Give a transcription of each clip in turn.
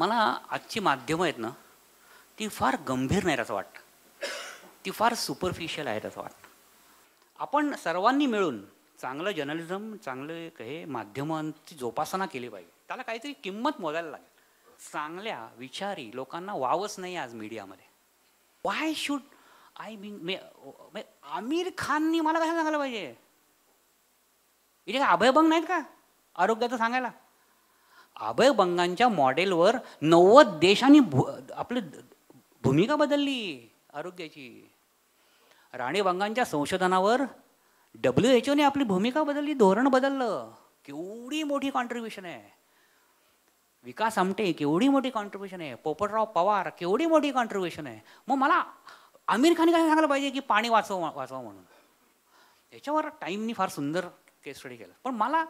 मला आजची माध्यमं आहेत ना ती फार गंभीर नाहीत असं वाटतं. ती फार सुपरफिशियल आहेत असं वाटतं. आपण सर्वांनी मिळून चांगलं जर्नलिझम चांगलं एक हे माध्यमांची जोपासना केली पाहिजे. त्याला काहीतरी किंमत मोजायला लागेल. चांगल्या विचारी लोकांना वावच नाही आज मीडियामध्ये. Why should I mean may Aamir खाननी मला कसं सांगायला पाहिजे? इथे काय अभयभंग नाहीत का? आरोग्याचं सांगायला. अभयभंगांच्या मॉडेलवर नव्वद देशांनी भू आपली भूमिका बदलली आरोग्याची. राणी बंगांच्या संशोधनावर डब्ल्यू एच ओने आपली भूमिका बदलली धोरण बदललं. केवढी मोठी कॉन्ट्रीब्युशन आहे. विकास आमटे केवढी मोठी कॉन्ट्रीब्युशन आहे. पोपटराव पवार केवढी मोठी कॉन्ट्रीब्युशन आहे. मग मला आमिर खान काय सांगायला पाहिजे की पाणी वाचव वाचवा म्हणून? याच्यावर टाईमनी फार सुंदर केस स्टडी केलं. पण मला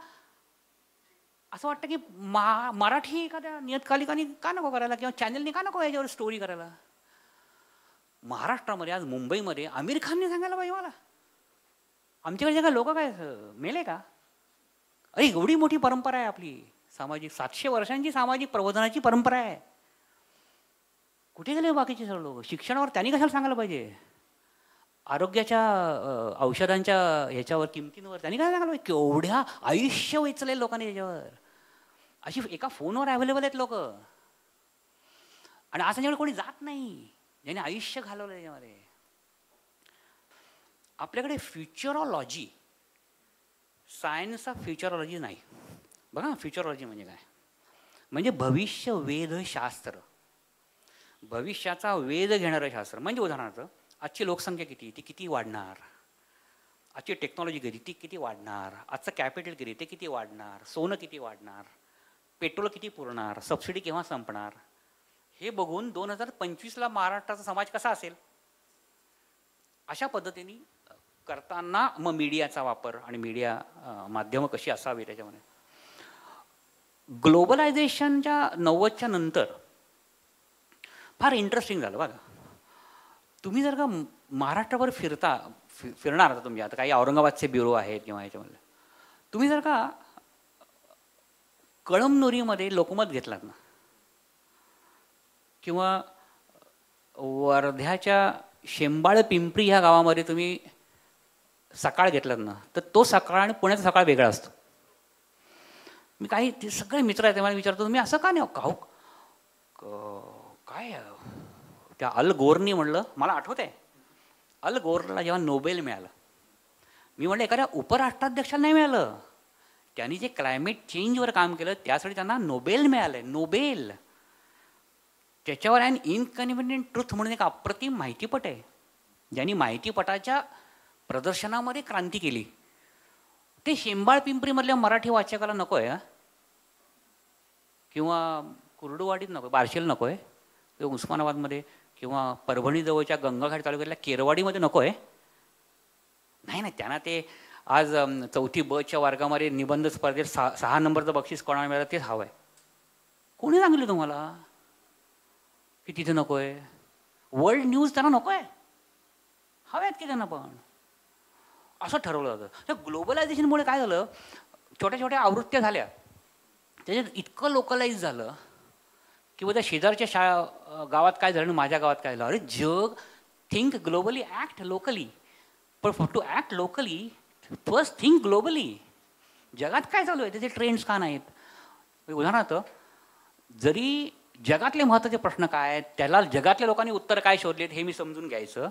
असं वाटतं की मा मराठी एखाद्या नियतकालिकाने का नको करायला किंवा चॅनलने का नको याच्यावर स्टोरी करायला? महाराष्ट्रामध्ये आज मुंबईमध्ये आमिर खानने सांगायला पाहिजे मला. आमच्याकडचे काय लोक काय मेले का? अरे एवढी मोठी परंपरा आहे आपली. सामाजिक सातशे वर्षांची सामाजिक प्रबोधनाची परंपरा आहे. कुठे गेले हो बाकीचे सर्व लोक? शिक्षणावर त्यांनी कशाला सांगायला पाहिजे? आरोग्याच्या औषधांच्या ह्याच्यावर किमतींवर त्यांनी काय सांगायला पाहिजे? केवढ्या आयुष्य वेचले लोकांनी त्याच्यावर अशी एका फोनवर अवेलेबल आहेत लोक. आणि असं त्यांच्याकडे कोणी जात नाही ज्याने आयुष्य घालवलं त्याच्यामध्ये. आपल्याकडे फ्युचरॉलॉजी सायन्स ऑफ फ्युचरॉलॉजी नाही. बघा फ्युचरॉलॉजी म्हणजे काय? म्हणजे भविष्य वेधशास्त्र भविष्याचा वेध घेणारं शास्त्र. म्हणजे उदाहरणार्थ आजची लोकसंख्या किती? ती किती वाढणार? आजची टेक्नॉलॉजी किती? ती किती वाढणार? आजचं कॅपिटल किती? ते किती वाढणार? सोनं किती वाढणार? पेट्रोल किती पुरणार सबसिडी केव्हा संपणार? हे बघून दोन हजार पंचवीसला महाराष्ट्राचा समाज कसा असेल? अशा पद्धतीने करताना मग मीडियाचा वापर आणि मीडिया माध्यमं कशी असावी त्याच्यामध्ये? ग्लोबलायझेशनच्या नव्वदच्या नंतर फार इंटरेस्टिंग झालं बघा. तुम्ही जर का महाराष्ट्रावर फिरता फि फिरणार आता तुम्ही आता काही औरंगाबादचे ब्युरो आहेत किंवा याच्यामधले. तुम्ही जर का कळमनुरीमध्ये लोकमत घेतलात ना? किंवा वर्ध्याच्या शेंबाळ पिंपरी ह्या गावामध्ये तुम्ही सकाळ घेतलात ना तर तो सकाळ आणि पुण्याचा सकाळ वेगळा असतो. मी काही ते सगळे मित्र आहेत मला विचारतो तुम्ही असं का नाही हो? काहू हो? काय त्या अल गोरनी म्हणलं मला आठवत आहे अल गोरला जेव्हा नोबेल मिळालं मी म्हणलं एखाद्या उपराष्ट्राध्यक्षाला नाही मिळालं. त्यांनी जे क्लायमेट चेंजवर काम केलं त्यासाठी त्यांना नोबेल मिळालं नोबेल त्याच्यावर अँड इनकन्व्हिनियंट ट्रुथ म्हणून एक अप्रतिम माहितीपट आहे. ज्यांनी माहितीपटाच्या प्रदर्शनामध्ये क्रांती केली. ते शेंबाळ पिंपरीमधल्या मराठी वाचकाला नको आहे किंवा कुर्डुवाडीत नको बार्शीला नको आहे किंवा उस्मानाबादमध्ये किंवा परभणीजवळच्या गंगाघाट तालुक्यातल्या केरवाडीमध्ये नको आहे नाही नाही त्यांना ते आज चौथी बच्या वर्गामध्ये निबंध स्पर्धेत सहा सहा नंबरचं बक्षीस कोणाला मिळालं तेच हवं आहे कोणी सांगितलं तुम्हाला? की तिथे नको आहे वर्ल्ड न्यूज त्यांना नको आहे हव्यात की त्यांना पण? असं ठरवलं जातं. त्या ग्लोबलायझेशनमुळे काय झालं? छोट्या छोट्या आवृत्त्या झाल्या. त्याच्यात इतकं लोकलाईज झालं किंवा त्या शेजारच्या शाळा गावात काय झालं आणि माझ्या गावात काय झालं? अरे जग थिंक ग्लोबली ॲक्ट लोकली पण to act locally first think globally जगात काय चालू आहे? त्याचे ट्रेंड्स का नाहीत? उदाहरणार्थ जरी जगातले महत्त्वाचे प्रश्न काय आहेत त्याला जगातल्या लोकांनी उत्तर काय शोधलेत हे मी समजून घ्यायचं.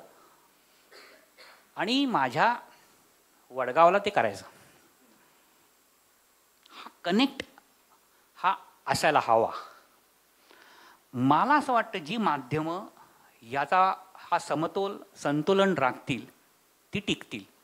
आणि माझ्या वडगावला ते करायचं. हा कनेक्ट हा असायला हवा. मला असं वाटतं जी माध्यमं याचा हा समतोल संतुलन राखतील ती टिकतील.